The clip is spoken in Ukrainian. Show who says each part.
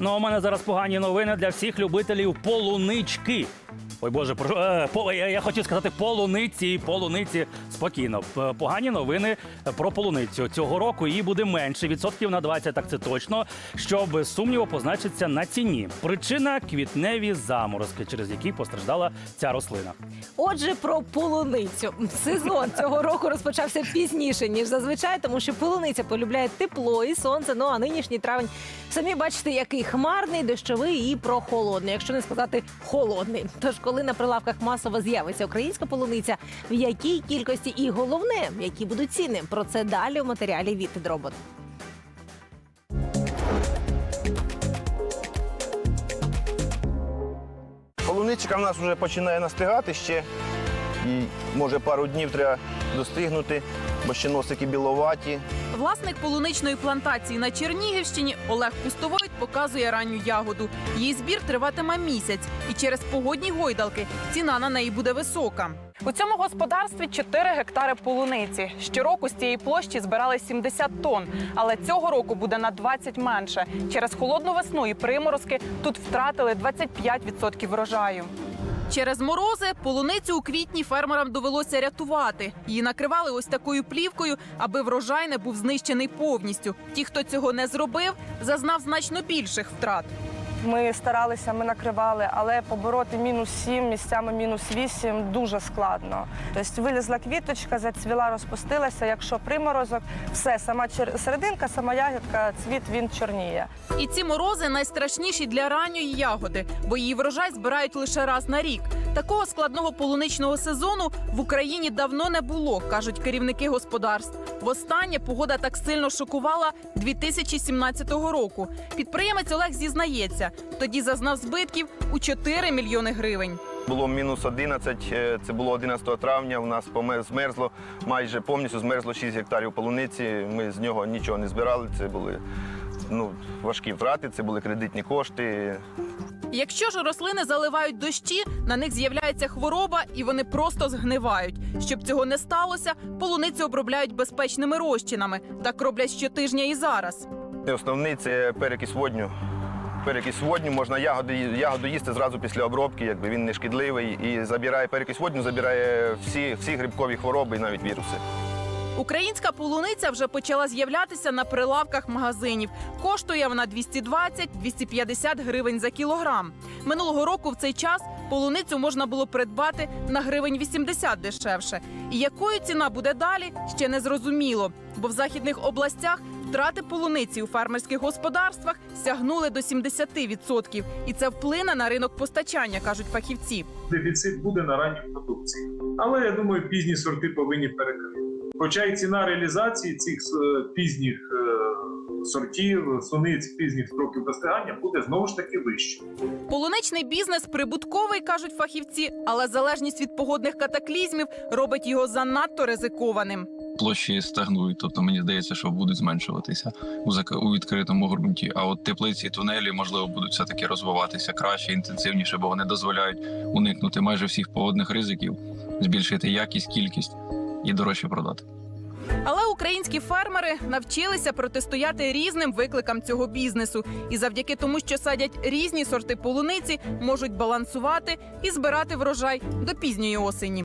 Speaker 1: Ну, у мене зараз погані новини для всіх любителів полунички. Ой Боже, про, е, по, я, я хотів сказати полуниці, полуниці спокійно. Погані новини про полуницю. Цього року її буде менше, відсотків на 20, так це точно, що без сумніву позначиться на ціні. Причина квітневі заморозки, через які постраждала ця рослина.
Speaker 2: Отже, про полуницю. Сезон цього року розпочався пізніше, ніж зазвичай, тому що полуниця полюбляє тепло і сонце. Ну а нинішній травень самі бачите, який хмарний, дощовий і прохолодний, якщо не сказати холодний. Тож, коли на прилавках масово з'явиться українська полуниця, в якій кількості і головне, які будуть ціни. Про це далі у матеріалі від Дробот.
Speaker 3: Полуничка в нас вже починає настигати ще. І може пару днів треба достигнути, бо ще носики біловаті.
Speaker 4: Власник полуничної плантації на Чернігівщині Олег Пустовойт показує ранню ягоду. Її збір триватиме місяць, і через погодні гойдалки ціна на неї буде висока. У цьому господарстві 4 гектари полуниці. Щороку з цієї площі збирали 70 тонн, але цього року буде на 20 менше. Через холодну весну і приморозки тут втратили 25% врожаю. Через морози полуницю у квітні фермерам довелося рятувати. Її накривали ось такою плівкою, аби врожай не був знищений повністю. Ті, хто цього не зробив, зазнав значно більших втрат.
Speaker 5: Ми старалися, ми накривали, але побороти мінус 7, місцями мінус 8 дуже складно. Тобто вилізла квіточка, зацвіла, розпустилася. Якщо приморозок, все, сама серединка, сама ягідка, цвіт він чорніє.
Speaker 4: І ці морози найстрашніші для ранньої ягоди, бо її врожай збирають лише раз на рік. Такого складного полуничного сезону в Україні давно не було, кажуть керівники господарств. Востаннє погода так сильно шокувала 2017 року. Підприємець Олег зізнається, тоді зазнав збитків у 4 мільйони гривень.
Speaker 3: Було мінус 11, е, це було 11 травня. У нас змерзло, майже повністю змерзло 6 гектарів полуниці. Ми з нього нічого не збирали. Це були ну, важкі втрати, це були кредитні кошти.
Speaker 4: Якщо ж рослини заливають дощі, на них з'являється хвороба і вони просто згнивають. Щоб цього не сталося, полуницю обробляють безпечними розчинами. Так роблять щотижня і зараз.
Speaker 3: Основний це перекись водню. Перекись водню можна ягоди, ягоду їсти зразу після обробки, якби він не шкідливий і забирає перекись водню, забирає всі, всі грибкові хвороби і навіть віруси.
Speaker 4: Українська полуниця вже почала з'являтися на прилавках магазинів. Коштує вона 220-250 гривень за кілограм. Минулого року в цей час полуницю можна було придбати на гривень 80 дешевше. І якою ціна буде далі, ще не зрозуміло. Бо в західних областях втрати полуниці у фермерських господарствах сягнули до 70%. І це вплине на ринок постачання, кажуть фахівці.
Speaker 6: дефіцит буде на ранній продукції. Але я думаю, пізні сорти повинні перекрити. Хоча і ціна реалізації цих е, пізніх е, сортів, суниць пізніх строків достигання буде знову ж таки вищою.
Speaker 4: Полуничний бізнес прибутковий, кажуть фахівці, але залежність від погодних катаклізмів робить його занадто ризикованим.
Speaker 7: площі стагнують, тобто мені здається, що будуть зменшуватися у зак- у відкритому ґрунті. А от теплиці і тунелі можливо будуть все таки розвиватися краще, інтенсивніше, бо вони дозволяють уникнути майже всіх погодних ризиків, збільшити якість, кількість і дорожче продати.
Speaker 4: Але українські фермери навчилися протистояти різним викликам цього бізнесу, і завдяки тому, що садять різні сорти полуниці, можуть балансувати і збирати врожай до пізньої осені.